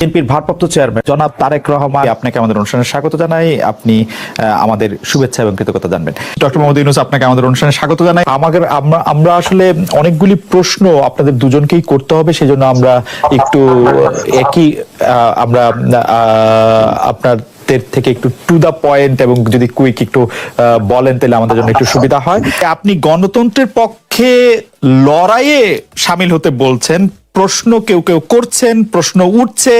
বিএনপির ভারপ্রাপ্ত চেয়ারম্যান জনাব তারেক রহমান, আপনাকে আমাদের অনুষ্ঠানে স্বাগত জানাই। আপনি আমাদের শুভেচ্ছা এবং কৃতজ্ঞতা জানবেন। ডক্টর মোহাম্মদ ইউনুস, আপনাকে আমাদের অনুষ্ঠানে স্বাগত জানাই। আমাদের, আমরা আসলে অনেকগুলি প্রশ্ন আপনাদের দুজনকেই করতে হবে, সেজন্য আমরা একটু একই আমরা আপনার থেকে একটু টু দা পয়েন্ট এবং যদি কুইক একটু বলেন, তাহলে আমাদের জন্য একটু সুবিধা হয়। আপনি গণতন্ত্রের পক্ষে লড়াইয়ে সামিল হতে বলছেন প্রশ্ন কেউ কেউ করছেন, প্রশ্ন উঠছে।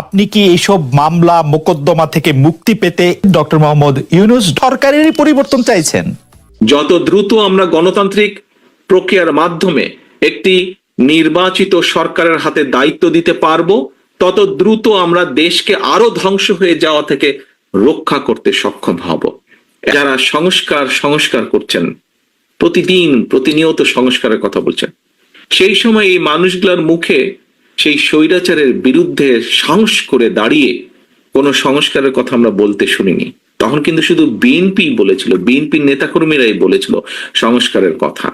আপনি কি এইসব মামলা, মোকদ্দমা থেকে মুক্তি পেতে ডক্টর মোহাম্মদ ইউনুস সরকারেরই পরিবর্তন চাইছেন? যত দ্রুত আমরা গণতান্ত্রিক প্রক্রিয়ার মাধ্যমে একটি নির্বাচিত সরকারের হাতে দায়িত্ব দিতে পারব, তত দ্রুত আমরা দেশকে আরও ধ্বংস হয়ে যাওয়া থেকে রক্ষা করতে সক্ষম হব। যারা সংস্কার সংস্কার করছেন, প্রতিদিন প্রতিনিয়ত সংস্কারের কথা বলছেন সেই সময় এই মানুষগুলোর মুখে সেই স্বৈরাচারের বিরুদ্ধে সাহস করে দাঁড়িয়ে কোনো সংস্কারের কথা আমরা বলতে শুনিনি। তখন কিন্তু শুধু বিএনপি বলেছিল বিএনপির নেতাকর্মীরাই বলেছিল সংস্কারের কথা।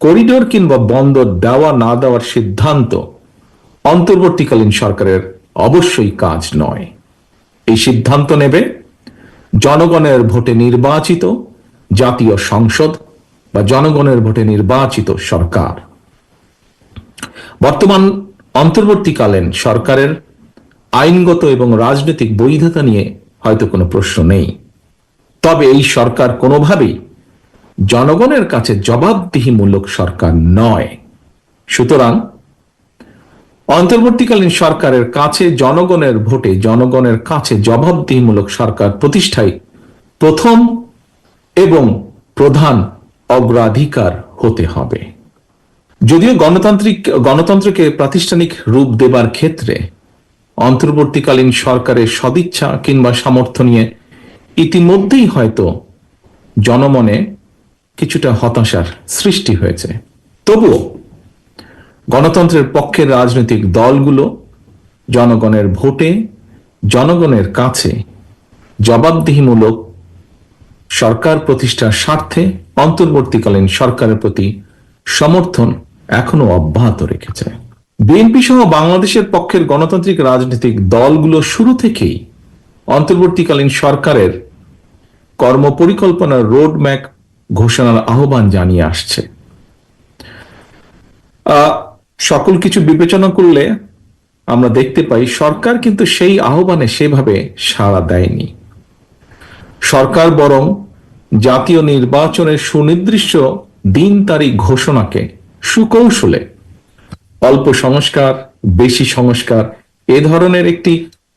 করিডোর কিংবা বন্দর দেওয়া না দেওয়ার সিদ্ধান্ত অন্তর্বর্তীকালীন সরকারের অবশ্যই কাজ নয়। এই সিদ্ধান্ত নেবে জনগণের ভোটে নির্বাচিত জাতীয় সংসদ বা জনগণের ভোটে নির্বাচিত সরকার। বর্তমান অন্তর্বর্তীকালীন সরকারের আইনগত এবং রাজনৈতিক বৈধতা নিয়ে হয়তো কোনো প্রশ্ন নেই। তবে এই সরকার কোনোভাবেই জনগণের কাছে জবাবদিহিমূলক সরকার নয়। সুতরাং অন্তর্বর্তীকালীন সরকারের কাছে জনগণের ভোটে জনগণের কাছে জবাবদিহিমূলক সরকার প্রতিষ্ঠায় প্রথম এবং প্রধান অগ্রাধিকার হতে হবে। যদিও গণতান্ত্রিক, গণতন্ত্রকে প্রাতিষ্ঠানিক রূপ দেবার ক্ষেত্রে অন্তর্বর্তীকালীন সরকারের সদিচ্ছা কিংবা সামর্থ্য নিয়ে ইতিমধ্যেই হয়তো জনমনে কিছুটা হতাশার সৃষ্টি হয়েছে। তবুও গণতন্ত্রের পক্ষের রাজনৈতিক দলগুলো জনগণের ভোটে, জনগণের কাছে জবাবদিহিমূলক সরকার প্রতিষ্ঠার স্বার্থে অন্তর্বর্তীকালীন সরকারের প্রতি সমর্থন এখনও অব্যাহত রেখেছে। বিএনপি সহ বাংলাদেশের পক্ষের গণতান্ত্রিক রাজনৈতিক দলগুলো শুরু থেকেই অন্তর্বর্তীকালীন সরকারের কর্মপরিকল্পনার রোড ম্যাপ ঘোষণার আহ্বান জানিয়ে আসছে। সকল কিছু বিবেচনা করলে আমরা দেখতে পাই সরকার কিন্তু সেই আহ্বানে সেভাবে সাড়া দেয়নি। সরকার বরং জাতীয় নির্বাচনের সুনির্দিষ্ট দিন তারিখ ঘোষণাকে সুকৌশলে। অল্প সংস্কার, বেশি সংস্কার, এ ধরনের একটি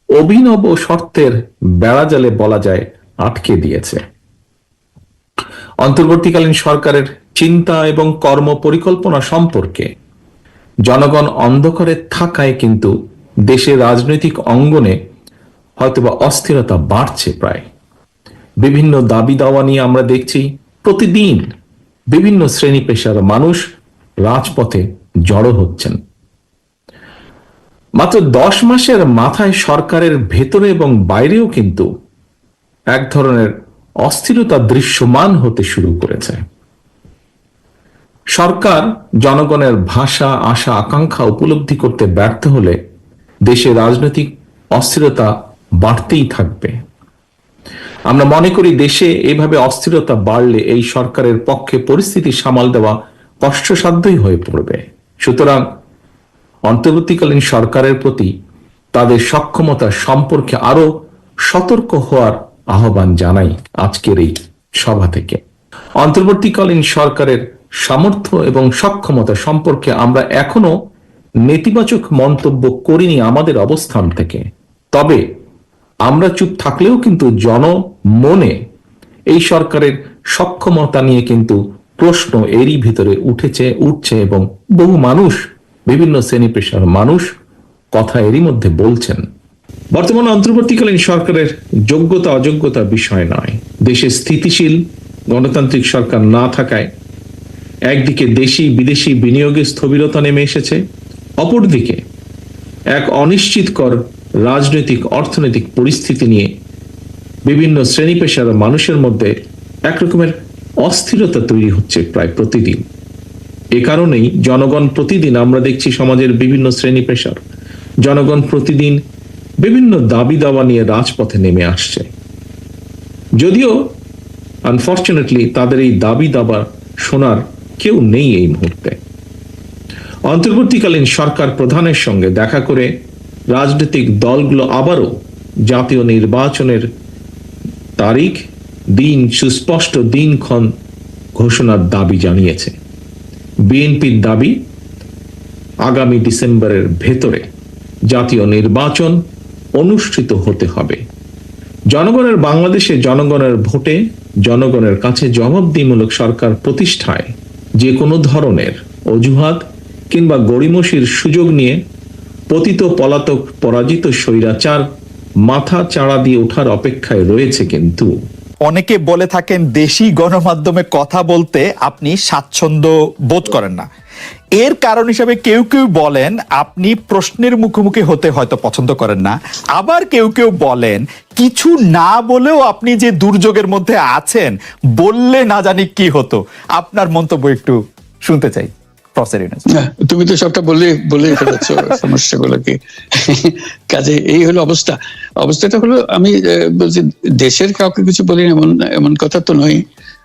অভিনব শর্তের বেড়াজালে বলা যায়, আটকে দিয়েছে। অন্তর্বর্তীকালীন সরকারের চিন্তা এবং কর্ম পরিকল্পনা সম্পর্কে জনগণ অন্ধকারে থাকায় কিন্তু দেশের রাজনৈতিক অঙ্গনে হয়তোবা অস্থিরতা বাড়ছে প্রায়। বিভিন্ন দাবি দাওয়া নিয়ে আমরা দেখছি, প্রতিদিন বিভিন্ন শ্রেণি পেশার মানুষ রাজপথে জড়ো হচ্ছেন। মাত্র দশ মাসের মাথায় সরকারের ভেতরে এবং বাইরেও কিন্তু এক ধরনের অস্থিরতা দৃশ্যমান হতে শুরু করেছে। সরকার জনগণের ভাষা, আশা, আকাঙ্ক্ষা উপলব্ধি করতে ব্যর্থ হলে দেশে রাজনৈতিক অস্থিরতা বাড়তেই থাকবে। আমরা মনে করি দেশে এইভাবে অস্থিরতা বাড়লে এই সরকারের পক্ষে পরিস্থিতি সামাল দেওয়া কষ্টসাধ্যই হয়ে পড়বে। সুতরাং অন্তর্বর্তীকালীন সরকারের প্রতি তাদের সক্ষমতা সম্পর্কে আরও সতর্ক হওয়ার আহ্বান জানাই আজকের এই সভা থেকে। অন্তর্বর্তীকালীন সরকারের সামর্থ্য এবং সক্ষমতা সম্পর্কে আমরা এখনও নেতিবাচক মন্তব্য করিনি আমাদের অবস্থান থেকে। তবে আমরা চুপ থাকলেও কিন্তু জনমনে এই সরকারের সক্ষমতা নিয়ে কিন্তু প্রশ্ন এরই ভিতরে উঠেছে, উঠছে এবং বহু মানুষ, বিভিন্ন শ্রেণি পেশার মানুষ কথা এরই মধ্যে বলছেন। বর্তমান অন্তর্বর্তীকালীন সরকারের যোগ্যতা, অযোগ্যতা বিষয় নয়। দেশে স্থিতিশীল, গণতান্ত্রিক সরকার না থাকায় একদিকে দেশি, বিদেশি বিনিয়োগে স্থবিরতা নেমে এসেছে, অপরদিকে এক অনিশ্চিতকর রাজনৈতিক, অর্থনৈতিক পরিস্থিতি নিয়ে বিভিন্ন শ্রেণি পেশার মানুষের মধ্যে একরকমের অস্থিরতা তৈরি হচ্ছে প্রায় প্রতিদিন। এ কারণেই জনগণ প্রতিদিন, আমরা দেখছি সমাজের বিভিন্ন শ্রেণি পেশার, জনগণ প্রতিদিন বিভিন্ন দাবি দাওয়া নিয়ে রাজপথে নেমে আসছে। যদিও আনফর্চুনেটলি তাদের এই দাবি দাবা শোনার কেউ নেই এই মুহূর্তে। অন্তর্বর্তীকালীন সরকার প্রধানের সঙ্গে দেখা করে রাজনৈতিক দলগুলো আবারও জাতীয় নির্বাচনের তারিখ দিন, সুস্পষ্ট দিনক্ষণ ঘোষণার দাবি জানিয়েছে। বিএনপির দাবি, আগামী ডিসেম্বরের ভেতরে জাতীয় নির্বাচন অনুষ্ঠিত হতে হবে। জনগণের বাংলাদেশে জনগণের ভোটে জনগণের কাছে জবাবদিহিমূলক সরকার প্রতিষ্ঠায় যে কোনো ধরনের অজুহাত কিংবা গড়িমসির সুযোগ নিয়ে পতিত পলাতক পরাজিত স্বৈরাচার মাথা চাড়া দিয়ে ওঠার অপেক্ষায় রয়েছে কিন্তু। অনেকে বলে থাকেন দেশি গণমাধ্যমে কথা বলতে আপনি স্বাচ্ছন্দ্য বোধ করেন না। এর কারণ হিসাবে কেউ কেউ বলেন, আপনি প্রশ্নের মুখোমুখি হতে হয়তো পছন্দ করেন না। আবার কেউ কেউ বলেন, কিছু না বলেও আপনি যে দুর্যোগের মধ্যে আছেন, বললে না জানি কি হতো। আপনার মন্তব্য একটু শুনতে চাই। ইউনুস তুমি তো সবটা বলে বলে ফেলেছ সমস্যাগুলোকে কাজে এই হলো অবস্থা। অবস্থাটা হলো, আমি বলছি, দেশের কাউকে কিছু বলি এমন এমন কথা তো নয়।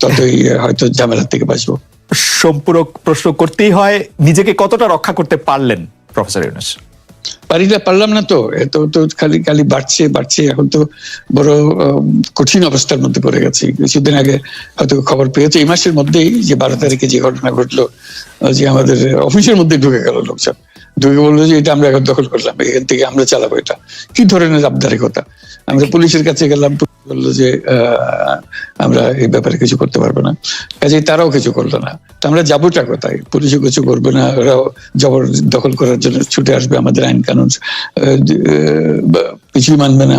ততই হয়তো ঝামেলার থেকে বাঁচবো। সম্পূরক প্রশ্ন করতেই হয় নিজেকে কতটা রক্ষা করতে পারলেন প্রফেসর ইউনুস? পারি পারলাম না তো এত তো খালি খালি বাড়ছে বাড়ছে এখন তো বড় কঠিন অবস্থার মধ্যে পড়ে গেছি। কিছুদিন আগে হয়তো খবর পেয়েছে এই মাসের মধ্যেই যে বারো তারিখে যে ঘটনা ঘটলো যে আমাদের অফিসের মধ্যে ঢুকে গেল লোকজন। ঢুকে বলল যে এটা আমরা এখন দখল করলাম এখান থেকে আমরা চালাবো এটা। কি ধরনের আবদারিকতা? আমরা পুলিশের কাছে গেলাম বলল যে আহ, আমরা এই ব্যাপারে কিছু করতে পারব না। কাজে তারাও কিছু করল না। তো আমরা যাবোটা কোথায়? পুলিশও কিছু করবে না ওরাও জবর দখল করার জন্য ছুটে আসবে আমাদের আইন কানুন কিছুই মানবে না।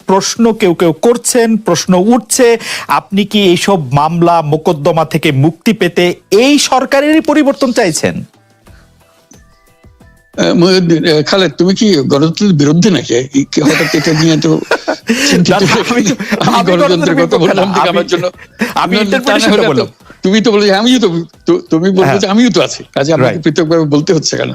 প্রশ্ন কেউ কেউ করছেন প্রশ্ন উঠছে আপনি কি এইসব মামলা মোকদ্দমা থেকে মুক্তি পেতে এই সরকারেরই পরিবর্তন চাইছেন? খালেদ তুমি কি গণতন্ত্রের বিরুদ্ধে নাকি? হঠাৎ এটা নিয়ে তো আমি গণতন্ত্রের কথা বললাম আমার আমি- জন্য আমি বললাম। তুমি তো বলে আমিও তো তুমি বলছো যে হ্যাঁ। আমিও তো আছি। কাজে আমাকে পৃথকভাবে বলতে হচ্ছে কেন?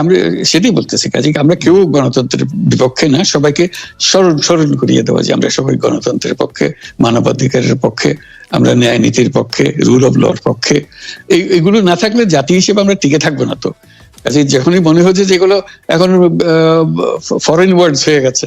আমরা সেটাই বলতেছি কাজে আমরা কেউ গণতন্ত্রের বিপক্ষে না সবাইকে স্মরণ স্মরণ করিয়ে দেওয়া যে আমরা সবাই গণতন্ত্রের পক্ষে মানবাধিকারের পক্ষে আমরা ন্যায় নীতির পক্ষে রুল অফ লর পক্ষে। এই এগুলো না থাকলে জাতি হিসেবে আমরা টিকে থাকব না তো। কাজে যখনই মনে হচ্ছে যেগুলো এখন ফরেন ওয়ার্ডস হয়ে গেছে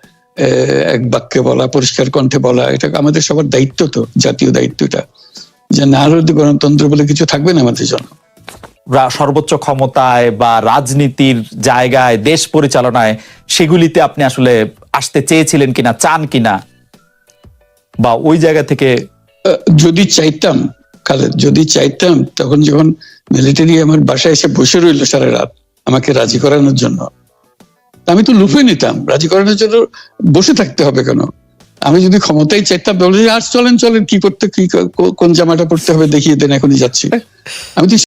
এক বাক্যে বলা পরিষ্কার কণ্ঠে বলা এটা আমাদের সবার দায়িত্ব তো জাতীয় দায়িত্বটা যে না হলে গণতন্ত্র বলে কিছু থাকবে না আমাদের জন্য? সর্বোচ্চ ক্ষমতায় বা রাজনীতির জায়গায় দেশ পরিচালনায় সেগুলিতে আপনি আসলে আসতে চেয়েছিলেন কিনা চান কিনা? বা ওই জায়গা থেকে যদি চাইতাম খালেদ যদি চাইতাম তখন যখন মিলিটারি আমার বাসায় এসে বসে রইল সারা রাত আমাকে রাজি করানোর জন্য আমি তো লুফে নিতাম। রাজি করানোর জন্য বসে থাকতে হবে কেন? আমি যদি ক্ষমতায় চাইতাম বলে আর চলেন চলেন, কি করতে, কি কোন জামাটা পড়তে হবে, দেখিয়ে দেন, এখনই যাচ্ছি। আমি তো